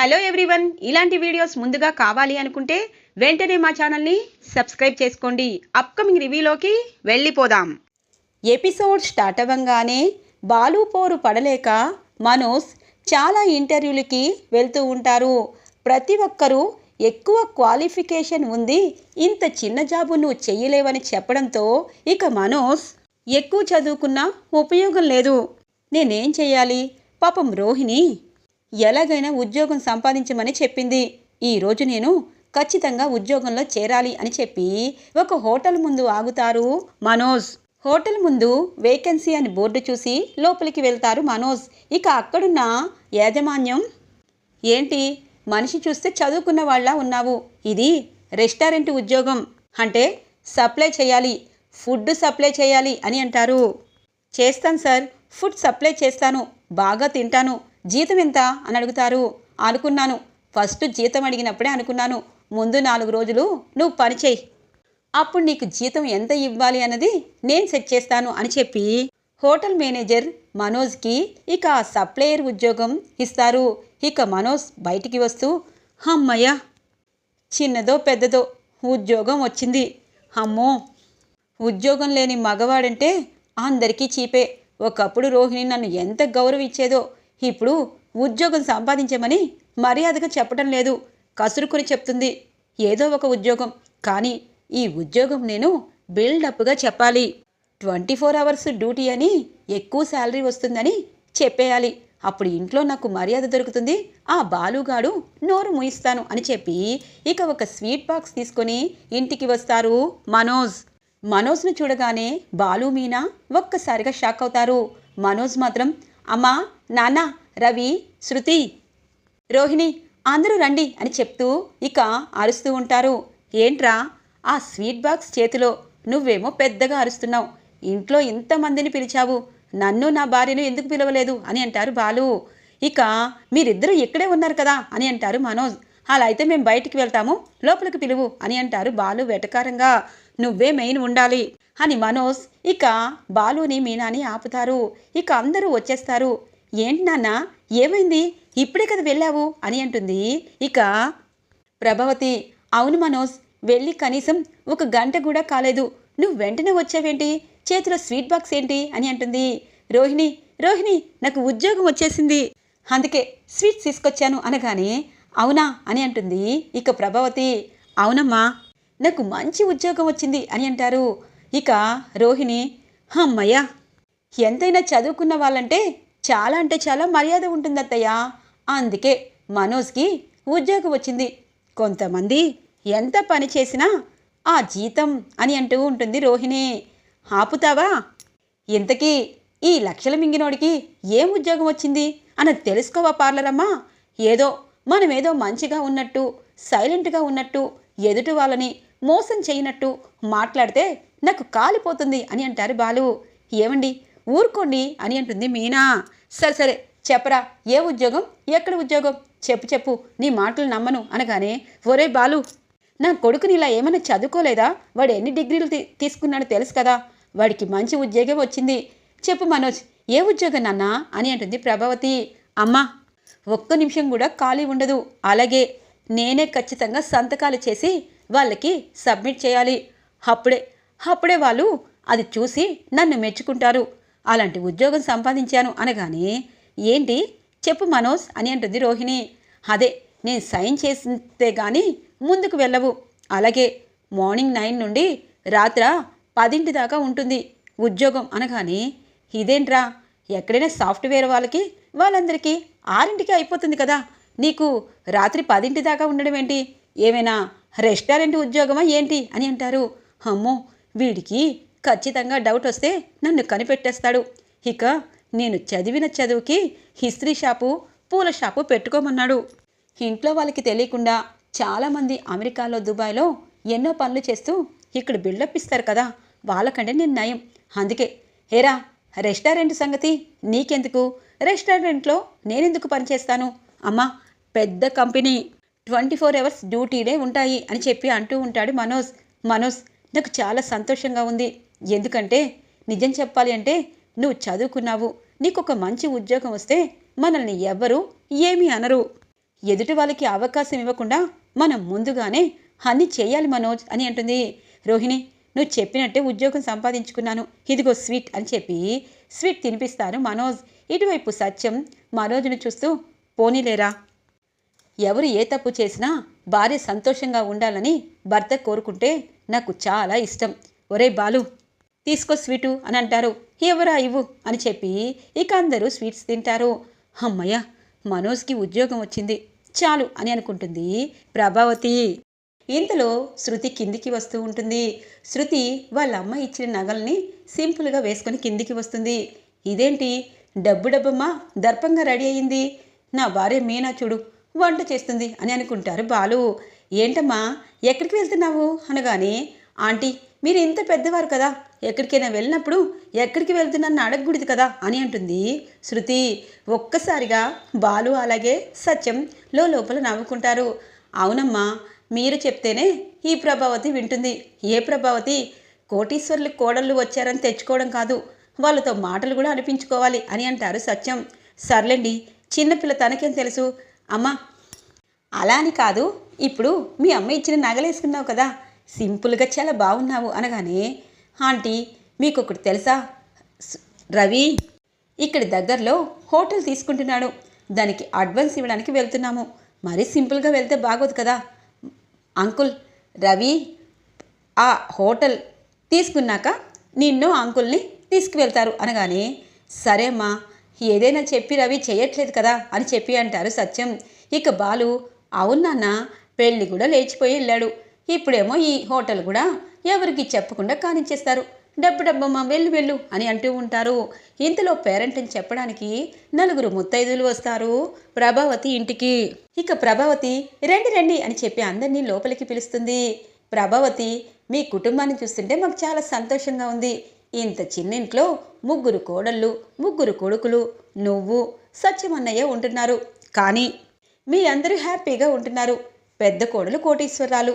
Hello everyone ఇలాంటి videos ముందుగా కావాలి అనుకుంటే వెంటనే మా ఛానల్ని సబ్స్క్రైబ్ చేసుకోండి. అప్కమింగ్ రివ్యూలోకి వెళ్ళిపోదాం. ఎపిసోడ్ స్టార్ట్ అవ్వంగానే బాలు పోరు పడలేక మనోజ్ చాలా ఇంటర్వ్యూలకి వెళ్తూ ఉంటారు. ప్రతి ఒక్కరూ ఎక్కువ క్వాలిఫికేషన్ ఉంది ఇంత చిన్న జాబు నువ్వు చెయ్యలేవని చెప్పడంతో ఇక మనోజ్ ఎక్కువ చదువుకున్నా ఉపయోగం లేదు. నేనేం చేయాలి? పాపం రోహిణి ఎలాగైనా ఉద్యోగం సంపాదించమని చెప్పింది. ఈరోజు నేను ఖచ్చితంగా ఉద్యోగంలో చేరాలి అని చెప్పి ఒక హోటల్ ముందు ఆగుతారు మనోజ్. హోటల్ ముందు వేకెన్సీ అని బోర్డు చూసి లోపలికి వెళ్తారు మనోజ్. ఇక అక్కడున్న యాజమాన్యం ఏంటి? మనిషి చూస్తే చదువుకున్న వాళ్ళ ఉన్నావు. ఇది రెస్టారెంట్ ఉద్యోగం. అంటే సప్లై చేయాలి. ఫుడ్ సప్లై చేయాలి అని అంటారు. చేస్తాను సార్. ఫుడ్ సప్లై చేస్తాను. బాగా తింటాను. జీతం ఎంత? అని అడుగుతారు. అనుకున్నాను. ఫస్ట్ జీతం అడిగినప్పుడే అనుకున్నాను. ముందు నాలుగు రోజులు నువ్వు పని చేయి. అప్పుడు నీకు జీతం ఎంత ఇవ్వాలి అన్నది నేను సెట్ చేస్తాను అని చెప్పి హోటల్ మేనేజర్ మనోజ్కి ఇక సప్లయర్ ఉద్యోగం ఇస్తారు. ఇక మనోజ్ బయటికి వస్తూ అమ్మయ్య చిన్నదో పెద్దదో ఉద్యోగం వచ్చింది. అమ్మో! ఉద్యోగం లేని మగవాడంటే అందరికీ చీపే. ఒకప్పుడు రోహిణి నన్ను ఎంత గౌరవించేదో ఇప్పుడు ఉద్యోగం సంపాదించమని మర్యాదగా చెప్పడం లేదు. కసురుకుని చెప్తుంది. ఏదో ఒక ఉద్యోగం. కానీ ఈ ఉద్యోగం నేను బిల్డప్గా చెప్పాలి. ట్వంటీ ఫోర్ అవర్స్ డ్యూటీ అని ఎక్కువ శాలరీ వస్తుందని చెప్పేయాలి. అప్పుడు ఇంట్లో నాకు మర్యాద దొరుకుతుంది. ఆ బాలుగాడు నోరు ముయిస్తాను అని చెప్పి ఇక ఒక స్వీట్ బాక్స్ తీసుకొని ఇంటికి వస్తారు మనోజ్. మనోజ్ను చూడగానే బాలు మీనా ఒక్కసారిగా షాక్ అవుతారు. మనోజ్ మాత్రం అమ్మా నాన్న రవి శృతి రోహిణి అందరూ రండి అని చెప్తూ ఇక అరుస్తూ ఉంటారు. ఏంట్రా? ఆ స్వీట్ బాక్స్ చేతిలో నువ్వేమో పెద్దగా అరుస్తున్నావు. ఇంట్లో ఇంతమందిని పిలిచావు. నన్ను నా భార్యను ఎందుకు పిలవలేదు? అని అంటారు బాలు. ఇక మీరిద్దరూ ఇక్కడే ఉన్నారు కదా? అని అంటారు మనోజ్. అలా అయితే మేము బయటికి వెళ్తాము. లోపలికి పిలువు అని అంటారు బాలు వెటకారంగా. నువ్వే మెయిన్ ఉండాలి అని మనోజ్. ఇక బాలుని మీనాని ఆపుతారు. ఇక అందరూ వచ్చేస్తారు. ఏంటి నాన్న? ఏమైంది? ఇప్పుడే కదా వెళ్ళావు? అని అంటుంది. ఇక ప్రభావతి అవును మనోజ్ వెళ్ళి కనీసం ఒక గంట కూడా కాలేదు. నువ్వు వెంటనే వచ్చావేంటి? చేతిలో స్వీట్ బాక్స్ ఏంటి? అని అంటుంది. రోహిణి రోహిణి నాకు ఉద్యోగం వచ్చేసింది. అందుకే స్వీట్స్ తీసుకొచ్చాను అనగానే అవునా? అని అంటుంది. ఇక ప్రభావతి అవునమ్మా నాకు మంచి ఉద్యోగం వచ్చింది అని అంటారు. ఇక రోహిణి అమ్మయ్యా ఎంతైనా చదువుకున్న వాళ్ళంటే చాలా అంటే చాలా మర్యాద ఉంటుంది అత్తయ్య అందుకే మనోజ్కి ఉద్యోగం వచ్చింది. కొంతమంది ఎంత పని చేసినా ఆ జీతం అని అంటూ ఉంటుంది రోహిణి. ఆపుతావా? ఇంతకీ ఈ లక్షల మింగినోడికి ఏం ఉద్యోగం వచ్చింది? అన్నది తెలుసుకోవా పార్లరమ్మా? ఏదో మనమేదో మంచిగా ఉన్నట్టు సైలెంట్గా ఉన్నట్టు ఎదుటి వాళ్ళని మోసం చేయనట్టు మాట్లాడితే నాకు కాలిపోతుంది అని అంటారు బాలు. ఏమండి? ఊరుకోండి అని అంటుంది మీనా. సరే సరే చెప్పరా ఏ ఉద్యోగం? ఎక్కడ ఉద్యోగం? చెప్పు చెప్పు నీ మాటలు నమ్మను అనగానే ఒరే బాలు నా కొడుకుని ఇలా ఏమైనా చదువుకోలేదా? వాడు ఎన్ని డిగ్రీలు తీ- తీసుకున్నాడో తెలుసు కదా. వాడికి మంచి ఉద్యోగం వచ్చింది. చెప్పు మనోజ్ ఏ ఉద్యోగం నాన్న? అని అంటుంది ప్రభావతి. అమ్మా ఒక్క నిమిషం కూడా ఖాళీ ఉండదు. అలాగే నేనే ఖచ్చితంగా సంతకాలు చేసి వాళ్ళకి సబ్మిట్ చేయాలి. అప్పుడే అప్పుడే వాళ్ళు అది చూసి నన్ను మెచ్చుకుంటారు. అలాంటి ఉద్యోగం సంపాదించాను అనగానే ఏంటి? చెప్పు మనోజ్ అని అంటుంది రోహిణి. అదే నేను సైన్ చేస్తే కానీ ముందుకు వెళ్ళవు. అలాగే మార్నింగ్ నైన్ నుండి రాత్ర పదింటి దాకా ఉంటుంది ఉద్యోగం అనగానే ఇదేంట్రా? ఎక్కడైనా సాఫ్ట్వేర్ వాళ్ళకి వాళ్ళందరికీ ఆరింటికి అయిపోతుంది కదా. నీకు రాత్రి పదింటి దాకా ఉండడం ఏంటి? ఏమైనా రెస్టారెంట్ ఉద్యోగమా ఏంటి? అని అంటారు. అమ్మో వీడికి ఖచ్చితంగా డౌట్ వస్తే నన్ను కనిపెట్టేస్తాడు. ఇక నేను చదివిన చదువుకి హిస్టరీ షాపు పూల షాపు పెట్టుకోమన్నాడు. ఇంట్లో వాళ్ళకి తెలియకుండా చాలామంది అమెరికాలో దుబాయ్లో ఎన్నో పనులు చేస్తూ ఇక్కడ బిల్డప్ ఇస్తారు కదా వాళ్ళకంటే నేను నయం. అందుకే హేరా రెస్టారెంట్ సంగతి నీకెందుకు? రెస్టారెంట్లో నేనెందుకు పనిచేస్తాను అమ్మా పెద్ద కంపెనీ. ట్వంటీ ఫోర్ అవర్స్ డ్యూటీలే ఉంటాయి అని చెప్పి అంటూ ఉంటాడు మనోజ్. మనోజ్ నాకు చాలా సంతోషంగా ఉంది. ఎందుకంటే నిజం చెప్పాలి అంటే నువ్వు చదువుకున్నావు నీకు ఒక మంచి ఉద్యోగం వస్తే మనల్ని ఎవ్వరూ ఏమీ అనరు. ఎదుటి వాళ్ళకి అవకాశం ఇవ్వకుండా మనం ముందుగానే అన్ని చేయాలి మనోజ్ అని అంటుంది. రోహిణి నువ్వు చెప్పినట్టే ఉద్యోగం సంపాదించుకున్నాను. ఇదిగో స్వీట్ అని చెప్పి స్వీట్ తినిపిస్తారు మనోజ్. ఇటువైపు సత్యం మనోజ్ను చూస్తూ పోనీలేరా? ఎవరు ఏ తప్పు చేసినా భార్య సంతోషంగా ఉండాలని భర్త కోరుకుంటే నాకు చాలా ఇష్టం. ఒరే బాలు తీసుకో స్వీటు అని అంటారు. ఎవరా ఇవ్వు? అని చెప్పి ఇక అందరూ స్వీట్స్ తింటారు. అమ్మయ్య మనోజ్కి ఉద్యోగం వచ్చింది. చాలు అని అనుకుంటుంది ప్రభావతి. ఇంతలో శృతి కిందికి వస్తూ ఉంటుంది. శృతి వాళ్ళ అమ్మ ఇచ్చిన నగల్ని సింపుల్గా వేసుకొని కిందికి వస్తుంది. ఇదేంటి? డబ్బు డబ్బమ్మ దర్పంగా రెడీ అయ్యింది. నా భార్య మీనా చూడు వంట చేస్తుంది అని అనుకుంటారు బాలు. ఏంటమ్మా ఎక్కడికి వెళ్తున్నావు? అనగానే ఆంటీ మీరు ఇంత పెద్దవారు కదా ఎక్కడికైనా వెళ్ళినప్పుడు ఎక్కడికి వెళ్తున్నాను అడగకూడదు కదా అని అంటుంది. శృతి ఒక్కసారిగా బాలు అలాగే సత్యం లో లోపల నవ్వుకుంటారు. అవునమ్మా మీరు చెప్తేనే ఈ ప్రభావతి వింటుంది. ఏ ప్రభావతి? కోటీశ్వర్లు కోడళ్ళు వచ్చారని తెచ్చుకోవడం కాదు వాళ్ళతో మాటలు కూడా అనిపించుకోవాలి అని అంటారు సత్యం. సర్లేండి చిన్నపిల్ల తనకేం తెలుసు? అమ్మా అలా అని కాదు ఇప్పుడు మీ అమ్మ ఇచ్చిన నగలేసుకున్నావు కదా సింపుల్గా చాలా బాగున్నావు అనగానే ఆంటీ మీకు ఒకటి తెలుసా రవి ఇక్కడి దగ్గరలో హోటల్ తీసుకుంటున్నాడు. దానికి అడ్వాన్స్ ఇవ్వడానికి వెళ్తున్నాము. మరీ సింపుల్గా వెళ్తే బాగోదు కదా. అంకుల్ రవి ఆ హోటల్ తీసుకున్నాక నిన్ను అంకుల్ని తీసుకువెళ్తారు అనగానే సరే అమ్మా ఏదైనా చెప్పి రవి చేయట్లేదు కదా అని చెప్పి అంటారు సత్యం. ఇక బాలు అవునాన్న పెళ్ళి కూడా లేచిపోయి వెళ్ళాడు. ఇప్పుడేమో ఈ హోటల్ కూడా ఎవరికి చెప్పకుండా కానిచ్చేస్తారు. డబ్బు డబ్బమ్మా వెళ్ళు వెళ్ళు అని అంటూ ఉంటారు. ఇంతలో పేరెంట్ అని చెప్పడానికి నలుగురు ముత్తైదులు వస్తారు ప్రభావతి ఇంటికి. ఇక ప్రభావతి రండి రండి అని చెప్పి అందరినీ లోపలికి పిలుస్తుంది. ప్రభావతి మీ కుటుంబాన్ని చూస్తుంటే మాకు చాలా సంతోషంగా ఉంది. ఇంత చిన్న ఇంట్లో ముగ్గురు కోడళ్ళు ముగ్గురు కొడుకులు నువ్వు సత్యమన్నయ్య ఉంటున్నారు. కానీ మీ అందరూ హ్యాపీగా ఉంటున్నారు. పెద్ద కోడలు కోటీశ్వరాలు.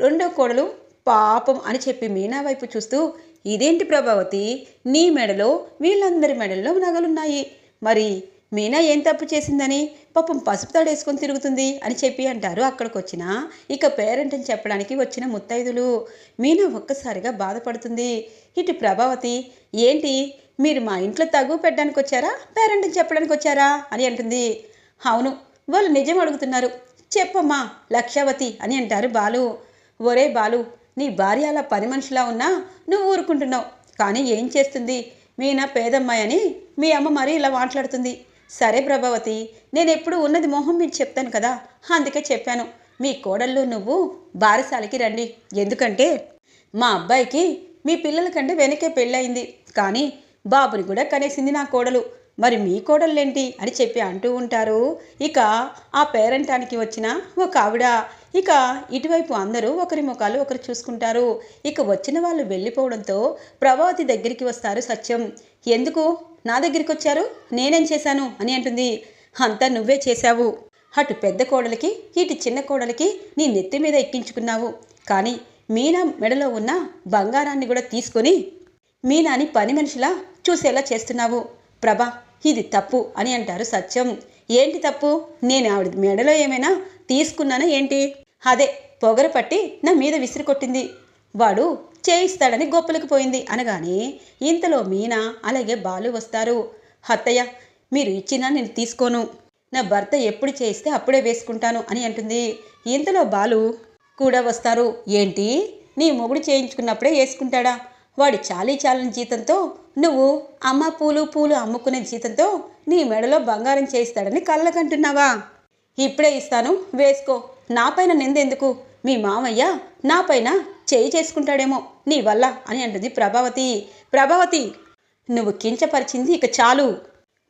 రెండో కోడలు పాపం అని చెప్పి మీనా వైపు చూస్తూ ఇదేంటి ప్రభావతి? నీ మెడలో వీళ్ళందరి మెడల్లో నగలున్నాయి. మరి మీనా ఏం తప్పు చేసిందని? పాపం పసుపు తాడేసుకొని తిరుగుతుంది అని చెప్పి అంటారు అక్కడికి వచ్చిన ఇక పేరెంట్ అని చెప్పడానికి వచ్చిన ముత్తైదులు. మీనా ఒక్కసారిగా బాధపడుతుంది. ఇటు ప్రభావతి ఏంటి? మీరు మా ఇంట్లో తగు పెట్టడానికి వచ్చారా? పేరెంట్ అని చెప్పడానికి వచ్చారా? అని అంటుంది. అవును వాళ్ళు నిజం అడుగుతున్నారు. చెప్పమ్మా లక్షావతి అని అంటారు బాలు. ఒరే బాలు నీ భార్య అలా పని మనిషిలా ఉన్నా నువ్వు ఊరుకుంటున్నావు. కానీ ఏం చేస్తుంది? మీనా పేదమ్మాయి అని మీ అమ్మ మరీ ఇలా మాట్లాడుతుంది. సరే ప్రభావతి నేను ఎప్పుడు ఉన్నది మొహం మీద చెప్తాను కదా అందుకే చెప్పాను. మీ కోడళ్ళు నువ్వు బారసాలకి రండి. ఎందుకంటే మా అబ్బాయికి మీ పిల్లల కంటే వెనకే పెళ్ళయింది. కానీ బాబుని కూడా కనేసింది నా కోడలు. మరి మీ కోడళ్ళేంటి అని చెప్పి అంటూ ఉంటారు. ఇక ఆ పేరంటానికి వచ్చిన ఒక ఆవిడ ఇక ఇటువైపు అందరూ ఒకరి ముఖాలు ఒకరు చూసుకుంటారు. ఇక వచ్చిన వాళ్ళు వెళ్ళిపోవడంతో ప్రభావతి దగ్గరికి వస్తారు సత్యం. ఎందుకు? నా దగ్గరికి వచ్చారు? నేనేం చేశాను? అని అంటుంది. అంతా నువ్వే చేశావు. అటు పెద్ద కోడలికి ఇటు చిన్న కోడలికి నీ నెత్తి మీద ఎక్కించుకున్నావు. కానీ మీనా మెడలో ఉన్న బంగారాన్ని కూడా తీసుకొని మీనాని పని మనిషిలా చూసేలా చేస్తున్నావు. ప్రభా ఇది తప్పు అని అంటారు సత్యం. ఏంటి తప్పు? నేను ఆవిడ మెడలో ఏమైనా తీసుకున్నానా ఏంటి? అదే పొగర పట్టి నా మీద విసిరి కొట్టింది. వాడు చేయిస్తాడని గొప్పలకు పోయింది అనగానే ఇంతలో మీనా అలాగే బాలు వస్తారు. అత్తయ్య మీరు ఇచ్చినా నేను తీసుకోను. నా భర్త ఎప్పుడు చేయిస్తే అప్పుడే వేసుకుంటాను అని అంటుంది. ఇంతలో బాలు కూడా వస్తారు. ఏంటి? నీ మొగుడు చేయించుకున్నప్పుడే వేసుకుంటాడా? వాడి చాలీ చాలని జీతంతో నువ్వు అమ్మ పూలు పూలు అమ్ముకునే జీతంతో నీ మెడలో బంగారం చేయిస్తాడని కళ్ళకంటున్నావా? ఇప్పుడే ఇస్తాను వేసుకో. నాపైన నిందెందుకు మీ మామయ్య నాపైన చేయి చేసుకుంటాడేమో నీ వల్ల అని అంటుంది ప్రభావతి. ప్రభావతి నువ్వు కించపరిచింది ఇక చాలు.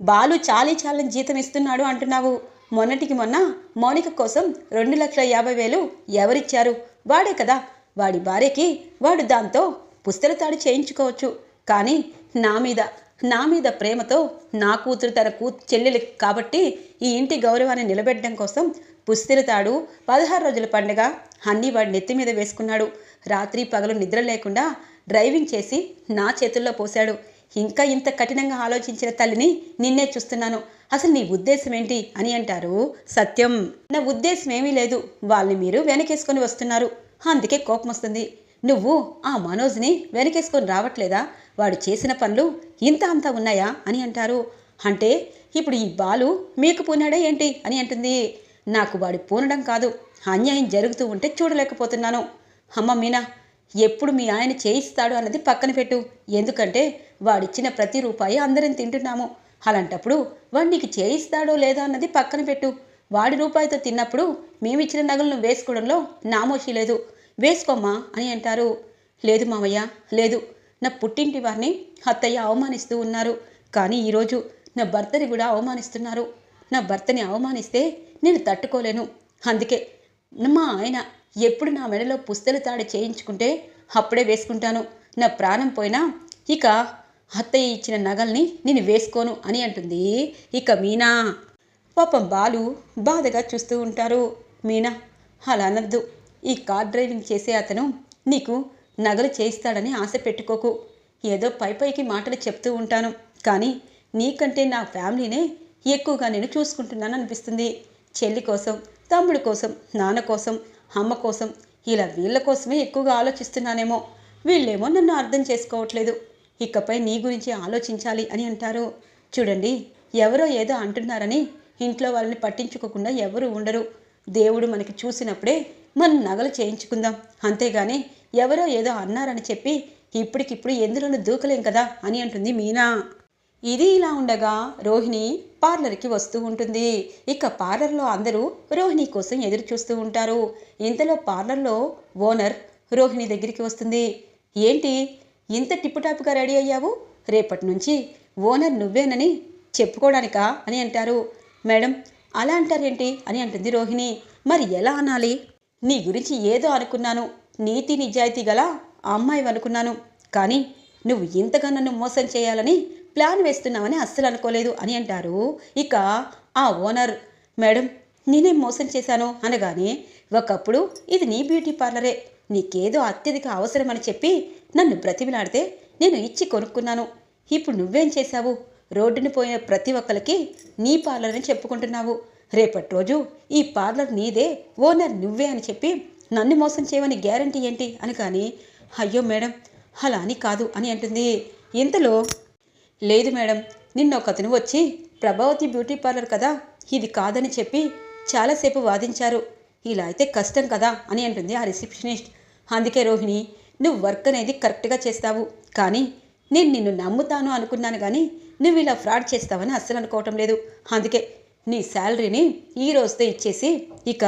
బాలు చాలీ చాలని జీతం ఇస్తున్నాడు అంటున్నావు. మొన్నటికి మొన్న మౌనిక కోసం రెండు లక్షల యాభై వేలు ఎవరిచ్చారు? వాడే కదా. వాడి భార్యకి వాడు దాంతో పుస్తల తాడు చేయించుకోవచ్చు. కానీ నా మీద నా మీద ప్రేమతో నా కూతురు తన కూ చెల్లెలు కాబట్టి ఈ ఇంటి గౌరవాన్ని నిలబెట్టడం కోసం పుస్తెల తాడు పదహారు రోజుల పండుగ. అన్నీ వాడి నెత్తి మీద వేసుకున్నాడు. రాత్రి పగలు నిద్ర లేకుండా డ్రైవింగ్ చేసి నా చేతుల్లో పోశాడు. ఇంకా ఇంత కఠినంగా ఆలోచించిన తల్లిని నిన్నే చూస్తున్నాను. అసలు నీ ఉద్దేశం ఏంటి అని అంటారు సత్యం. నా ఉద్దేశం ఏమీ లేదు. వాళ్ళని మీరు వెనకేసుకొని వస్తున్నారు. అందుకే కోపం వస్తుంది. నువ్వు ఆ మనోజ్ని వెనకేసుకొని రావట్లేదా? వాడు చేసిన పనులు ఇంత అంతా ఉన్నాయా అని అంటారు. అంటే ఇప్పుడు ఈ బాలు మీకు పూనాడే ఏంటి అని అంటుంది. నాకు వాడు పూనడం కాదు. అన్యాయం జరుగుతూ ఉంటే చూడలేకపోతున్నాను. అమ్మ మీనా ఎప్పుడు మీ ఆయన చేయిస్తాడు అన్నది పక్కన పెట్టు. ఎందుకంటే వాడిచ్చిన ప్రతి రూపాయి అందరం తింటున్నాము. అలాంటప్పుడు వాడు నీకు చేయిస్తాడో లేదా అన్నది పక్కన పెట్టు. వాడి రూపాయితో తిన్నప్పుడు మేమిచ్చిన నగలను వేసుకోవడంలో నామోషి లేదు. వేసుకోమ్మా అని అంటారు. లేదు మామయ్య లేదు. నా పుట్టింటి వారిని అత్తయ్య అవమానిస్తూ ఉన్నారు. కానీ ఈరోజు నా భర్తని కూడా అవమానిస్తున్నారు. నా భర్తని అవమానిస్తే నేను తట్టుకోలేను. అందుకే మా ఆయన ఎప్పుడు నా మెడలో పుస్తలు తాడు చేయించుకుంటే అప్పుడే వేసుకుంటాను. నా ప్రాణం పోయినా ఇక అత్తయ్య ఇచ్చిన నగల్ని నేను వేసుకోను అని అంటుంది. ఇక మీనా. పాపం బాలు బాధగా చూస్తూ ఉంటారు. మీనా అలా అనద్దు. ఈ కార్ డ్రైవింగ్ చేసే అతను నీకు నగలు చేయిస్తాడని ఆశ పెట్టుకోకు. ఏదో పై పైకి మాటలు చెప్తూ ఉంటాను. కానీ నీకంటే నా ఫ్యామిలీనే ఎక్కువగా నేను చూసుకుంటున్నాను అనిపిస్తుంది చెల్లి కోసం తమ్ముడు కోసం నాన్న కోసం అమ్మ కోసం ఇలా వీళ్ళ కోసమే ఎక్కువగా ఆలోచిస్తున్నానేమో. వీళ్ళేమో నన్ను అర్థం చేసుకోవట్లేదు. ఇకపై నీ గురించి ఆలోచించాలి అని అంటారు. చూడండి ఎవరో ఏదో అంటున్నారని ఇంట్లో వాళ్ళని పట్టించుకోకుండా ఎవరు ఉండరు. దేవుడు మనకి చూసినప్పుడే మనం నగలు చేయించుకుందాం. అంతేగాని ఎవరో ఏదో అన్నారని చెప్పి ఇప్పటికిప్పుడు ఎందులోనూ దూకలేం కదా అని అంటుంది మీనా. ఇది ఇలా ఉండగా రోహిణి పార్లర్కి వస్తూ ఉంటుంది. ఇక పార్లర్లో అందరూ రోహిణి కోసం ఎదురు చూస్తూ ఉంటారు. ఇంతలో పార్లర్లో ఓనర్ రోహిణి దగ్గరికి వస్తుంది. ఏంటి? ఇంత టిప్పుటాపుగా రెడీ అయ్యావు? రేపటి నుంచి ఓనర్ నువ్వేనని చెప్పుకోవడానికా అని అంటారు. మేడం అలా అంటారేంటి? అని అంటుంది రోహిణి. మరి ఎలా అనాలి? నీ గురించి ఏదో అనుకున్నాను. నీతి నిజాయితీ గల అమ్మాయి అనుకున్నాను. కానీ నువ్వు ఇంతగా నన్ను మోసం చేయాలని ప్లాన్ వేస్తున్నావని అస్సలు అనుకోలేదు అని అంటారు. ఇక ఆ ఓనర్ మేడం నేనేం మోసం చేశాను? అనగానే ఒకప్పుడు ఇది నీ బ్యూటీ పార్లరే. నీకేదో అత్యధిక అవసరమని చెప్పి నన్ను బ్రతిమిలాడితే నేను ఇచ్చి కొనుక్కున్నాను. ఇప్పుడు నువ్వేం చేశావు? రోడ్డుని పోయిన ప్రతి ఒక్కరికి నీ పార్లర్ అని చెప్పుకుంటున్నావు. రేపటి రోజు ఈ పార్లర్ నీదే ఓనర్ నువ్వే అని చెప్పి నన్ను మోసం చేయమని గ్యారంటీ ఏంటి? అని కానీ అయ్యో మేడం అలా అని కాదు అని అంటుంది. ఇంతలో లేదు మేడం నిన్న ఒక అతను వచ్చి ప్రభావతి బ్యూటీ పార్లర్ కదా ఇది కాదని చెప్పి చాలాసేపు వాదించారు. ఇలా అయితే కష్టం కదా అని అంటుంది ఆ రిసెప్షనిస్ట్. అందుకే రోహిణి నువ్వు వర్క్ అనేది కరెక్ట్గా చేస్తావు. కానీ నేను నిన్ను నమ్ముతాను అనుకున్నాను కానీ నువ్వు ఇలా ఫ్రాడ్ చేస్తావని అస్సలు అనుకోవటం లేదు. అందుకే నీ శాలరీని ఈ రోజుతో ఇచ్చేసి ఇక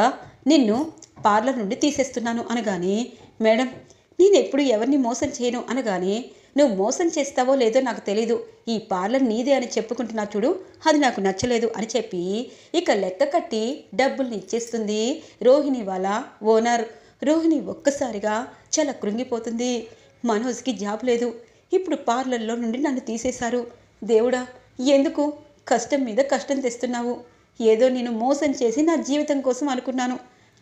నిన్ను పార్లర్ నుండి తీసేస్తున్నాను అనగానే మేడం నేను ఎప్పుడు ఎవరిని మోసం చేయను అనగానే నువ్వు మోసం చేస్తావో లేదో నాకు తెలీదు. ఈ పార్లర్ నీదే అని చెప్పుకుంటున్నా చూడు అది నాకు నచ్చలేదు అని చెప్పి ఇక లెక్క కట్టి డబ్బుల్ని ఇచ్చేస్తుంది రోహిణి వాళ్ళ ఓనర్. రోహిణి ఒక్కసారిగా చాలా కృంగిపోతుంది. మనోజ్కి జాబ్ లేదు. ఇప్పుడు పార్లర్లో నుండి నన్ను తీసేశారు. దేవుడా ఎందుకు? కష్టం మీద కష్టం తెస్తున్నావు. ఏదో నేను మోసం చేసి నా జీవితం కోసం అనుకున్నాను.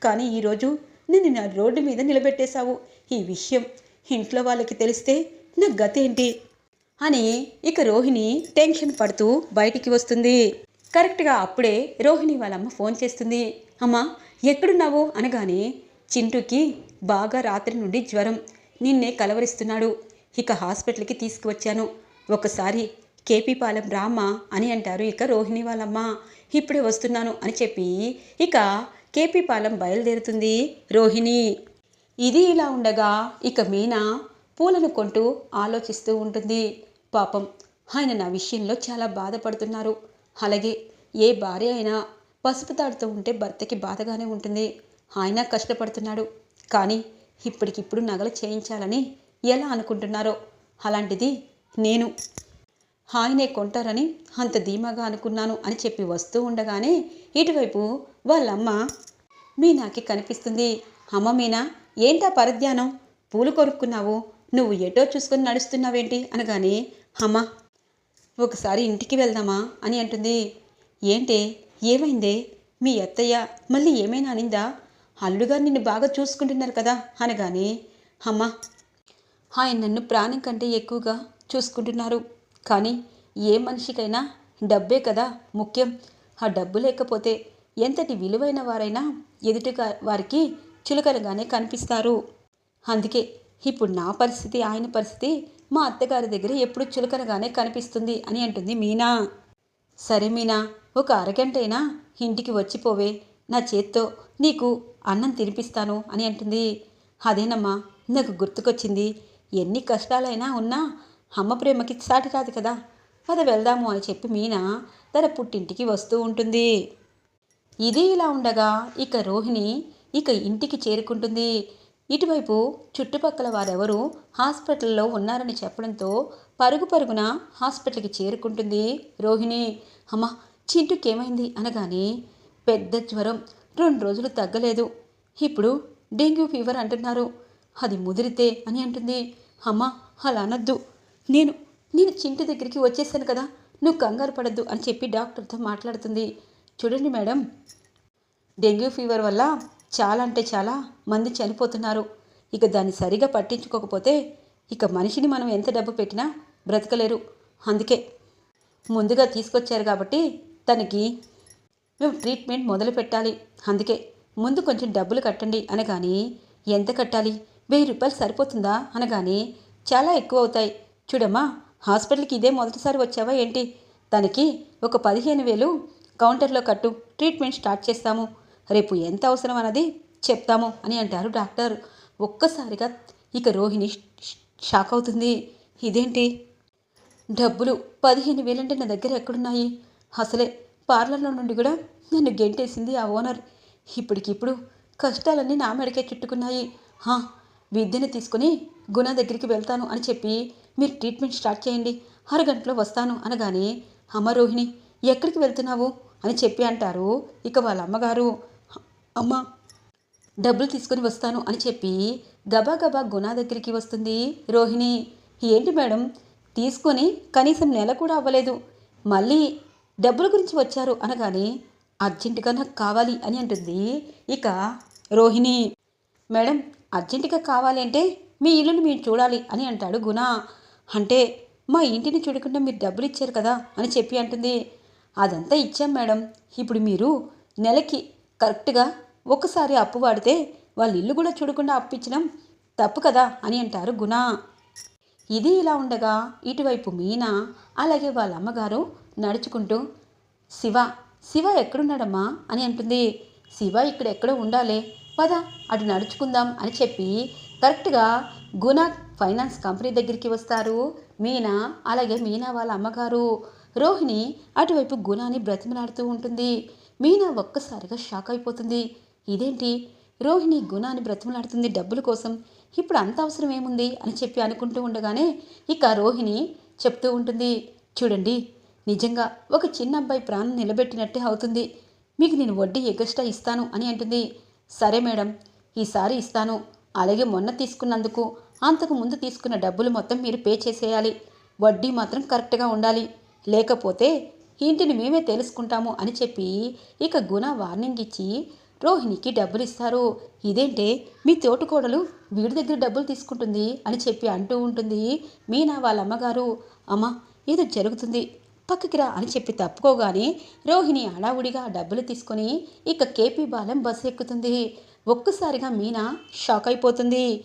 కానీ ఈరోజు నిన్ను నా రోడ్డు మీద నిలబెట్టేశావు. ఈ విషయం ఇంట్లో వాళ్ళకి తెలిస్తే నా గతేంటి? అని ఇక రోహిణి టెన్షన్ పడుతూ బయటికి వస్తుంది. కరెక్ట్గా అప్పుడే రోహిణి వాళ్ళమ్మ ఫోన్ చేస్తుంది. అమ్మా ఎక్కడున్నావు? అనగానే చింటూకి బాగా రాత్రి నుండి జ్వరం. నిన్నే కలవరిస్తున్నాడు. ఇక హాస్పిటల్కి తీసుకువచ్చాను. ఒకసారి కేపీ పాలెం అని అంటారు ఇక రోహిణి వాళ్ళమ్మ. ఇప్పుడే వస్తున్నాను అని చెప్పి ఇక కేపీ పాలెం బయలుదేరుతుంది. రోహిణి ఇది ఇలా ఉండగా ఇక మీనా పూలను కొంటూ ఆలోచిస్తూ ఉంటుంది. పాపం ఆయన నా విషయంలో చాలా బాధపడుతున్నారు. అలాగే ఏ భార్య అయినా పసుపు తాడుతూ ఉంటే భర్తకి బాధగానే ఉంటుంది. ఆయన కష్టపడుతున్నాడు. కానీ ఇప్పటికిప్పుడు నగలు చేయించాలని ఎలా అనుకుంటున్నారో? అలాంటిది నేను హాయినే కొంటారని అంత ధీమాగా అనుకున్నాను అని చెప్పి వస్తూ ఉండగానే ఇటువైపు వాళ్ళమ్మ మీనాకి కనిపిస్తుంది. అమ్మ మీనా ఏంటా పరధ్యానం? పూలు కొనుక్కున్నావు నువ్వు ఎటో చూసుకొని నడుస్తున్నావేంటి? అనగానే అమ్మ ఒకసారి ఇంటికి వెళ్దామా? అని అంటుంది. ఏంటి ఏమైందే? మీ అత్తయ్య మళ్ళీ ఏమైనా అనిందా? అల్లుగా నిన్ను బాగా చూసుకుంటున్నారు కదా? అనగానే అమ్మ ఆయన నన్ను ప్రాణం కంటే ఎక్కువగా చూసుకుంటున్నారు. కానీ ఏ మనిషికైనా డబ్బే కదా ముఖ్యం. ఆ డబ్బు లేకపోతే ఎంతటి విలువైన వారైనా ఎదుటిగా వారికి చులకనగానే కనిపిస్తారు. అందుకే ఇప్పుడు నా పరిస్థితి ఆయన పరిస్థితి మా అత్తగారి దగ్గర ఎప్పుడు చులకనగానే కనిపిస్తుంది అని అంటుంది మీనా. సరే మీనా ఒక అరగంటైనా ఇంటికి వచ్చిపోవే. నా చేత్తో నీకు అన్నం తినిపిస్తాను అని అంటుంది. అదేనమ్మా నాకు గుర్తుకొచ్చింది. ఎన్ని కష్టాలైనా ఉన్నా అమ్మ ప్రేమకి సాటి కాదు కదా. పద వెళ్దాము అని చెప్పి మీనా తన పుట్టింటికి వస్తూ ఉంటుంది. ఇది ఇలా ఉండగా ఇక రోహిణి ఇక ఇంటికి చేరుకుంటుంది. ఇటువైపు చుట్టుపక్కల వారెవరు హాస్పిటల్లో ఉన్నారని చెప్పడంతో పరుగు పరుగున హాస్పిటల్కి చేరుకుంటుంది రోహిణి. అమ్మ చింటుకేమైంది అనగానే పెద్ద జ్వరం. రెండు రోజులు తగ్గలేదు. ఇప్పుడు డెంగ్యూ ఫీవర్ అంటున్నారు. అది ముదిరితే అని అంటుంది. అమ్మ అలా అనద్దు. నేను నేను చింటి దగ్గరికి వచ్చేసాను కదా నువ్వు కంగారు పడద్దు అని చెప్పి డాక్టర్తో మాట్లాడుతుంది. చూడండి మేడం డెంగ్యూ ఫీవర్ వల్ల చాలా అంటే చాలా మంది చనిపోతున్నారు. ఇక దాన్ని సరిగా పట్టించుకోకపోతే ఇక మనిషిని మనం ఎంత డబ్బు పెట్టినా బ్రతకలేరు. అందుకే ముందుగా తీసుకొచ్చారు కాబట్టి తనకి మేము ట్రీట్మెంట్ మొదలు పెట్టాలి. అందుకే ముందు కొంచెం డబ్బులు కట్టండి అనగాని ఎంత కట్టాలి? వెయ్యి రూపాయలు సరిపోతుందా? అనగాని చాలా ఎక్కువ అవుతాయి. చూడమ్మా హాస్పిటల్కి ఇదే మొదటిసారి వచ్చావా ఏంటి? తనకి ఒక పదిహేను వేలు కౌంటర్లో కట్టు ట్రీట్మెంట్ స్టార్ట్ చేస్తాము. రేపు ఎంత అవసరం అన్నది చెప్తాము అని అంటారు డాక్టర్. ఒక్కసారిగా ఇక రోహిణి షాక్ అవుతుంది. ఇదేంటి? డబ్బులు పదిహేను వేలంటే నా దగ్గర ఎక్కడున్నాయి? అసలే పార్లర్లో నుండి కూడా నన్ను గెంటేసింది ఆ ఓనర్. ఇప్పటికిప్పుడు కష్టాలన్నీ నా మెడకే చుట్టుకున్నాయి. విద్యను తీసుకుని గుణ దగ్గరికి వెళ్తాను అని చెప్పి మీరు ట్రీట్మెంట్ స్టార్ట్ చేయండి. అరగంటలో వస్తాను అనగానే అమ్మ రోహిణి ఎక్కడికి వెళ్తున్నావు? అని చెప్పి అంటారు ఇక వాళ్ళ అమ్మగారు. అమ్మ డబ్బులు తీసుకుని వస్తాను అని చెప్పి గబా గబా దగ్గరికి వస్తుంది రోహిణి. ఏంటి మేడం తీసుకొని కనీసం నెల కూడా అవ్వలేదు. మళ్ళీ డబ్బుల గురించి వచ్చారు అనగానే అర్జెంటుగా నాకు కావాలి అని అంటుంది ఇక రోహిణి. మేడం అర్జెంటుగా కావాలి అంటే మీ ఇల్లుని మీరు చూడాలి అని అంటాడు గుణ. అంటే మా ఇంటిని చూడకుండా మీరు డబ్బులు ఇచ్చారు కదా అని చెప్పి అంటుంది. అదంతా ఇచ్చాం మేడం. ఇప్పుడు మీరు నెలకి కరెక్ట్గా ఒకసారి అప్పు వాడితే వాళ్ళ ఇల్లు కూడా చూడకుండా అప్పు ఇచ్చినాం తప్పు కదా అని అంటారు గుణ. ఇది ఇలా ఉండగా ఇటువైపు మీనా అలాగే వాళ్ళ అమ్మగారు నడుచుకుంటూ శివ శివ ఎక్కడున్నాడమ్మా? అని అంటుంది. శివ ఇక్కడ ఎక్కడో ఉండాలి. పద అటు నడుచుకుందాం అని చెప్పి కరెక్ట్గా గుణ ఫైనాన్స్ కంపెనీ దగ్గరికి వస్తారు. మీనా అలాగే మీనా వాళ్ళ అమ్మగారు. రోహిణి అటువైపు గుణాన్ని బ్రతిమలాడుతూ ఉంటుంది. మీనా ఒక్కసారిగా షాక్ అయిపోతుంది. ఇదేంటి? రోహిణి గుణాన్ని బ్రతిమలాడుతుంది డబ్బుల కోసం. ఇప్పుడు అంత అవసరం ఏముంది? అని చెప్పి అనుకుంటూ ఉండగానే ఇక రోహిణి చెప్తూ ఉంటుంది. చూడండి నిజంగా ఒక చిన్న అబ్బాయి ప్రాణం నిలబెట్టినట్టే అవుతుంది. మీకు నేను వడ్డీ ఎగస్ట్రా ఇస్తాను అని అంటుంది. సరే మేడం ఈసారి ఇస్తాను. అలాగే మొన్న తీసుకున్నందుకు అంతకు ముందు తీసుకున్న డబ్బులు మొత్తం మీరు పే చేసేయాలి. వడ్డీ మాత్రం కరెక్ట్గా ఉండాలి. లేకపోతే ఇంటిని మేమే తెలుసుకుంటాము అని చెప్పి ఇక గుణ వార్నింగ్ ఇచ్చి రోహిణికి డబ్బులు ఇస్తారు. ఇదేంటే మీ తోటికోడలు వీడి దగ్గర డబ్బులు తీసుకుంటుంది అని చెప్పి అంటూ ఉంటుంది మీనా వాళ్ళ అమ్మగారు అమ్మ ఏదో జరుగుతుంది. పక్కకి రా అని చెప్పి తప్పుకోగానే రోహిణి హడావుడిగా డబ్బులు తీసుకొని ఇక కేపీ బాలెం బస్సు ఎక్కుతుంది. ఒక్కసారిగా మీనా షాక్ అయిపోతుంది.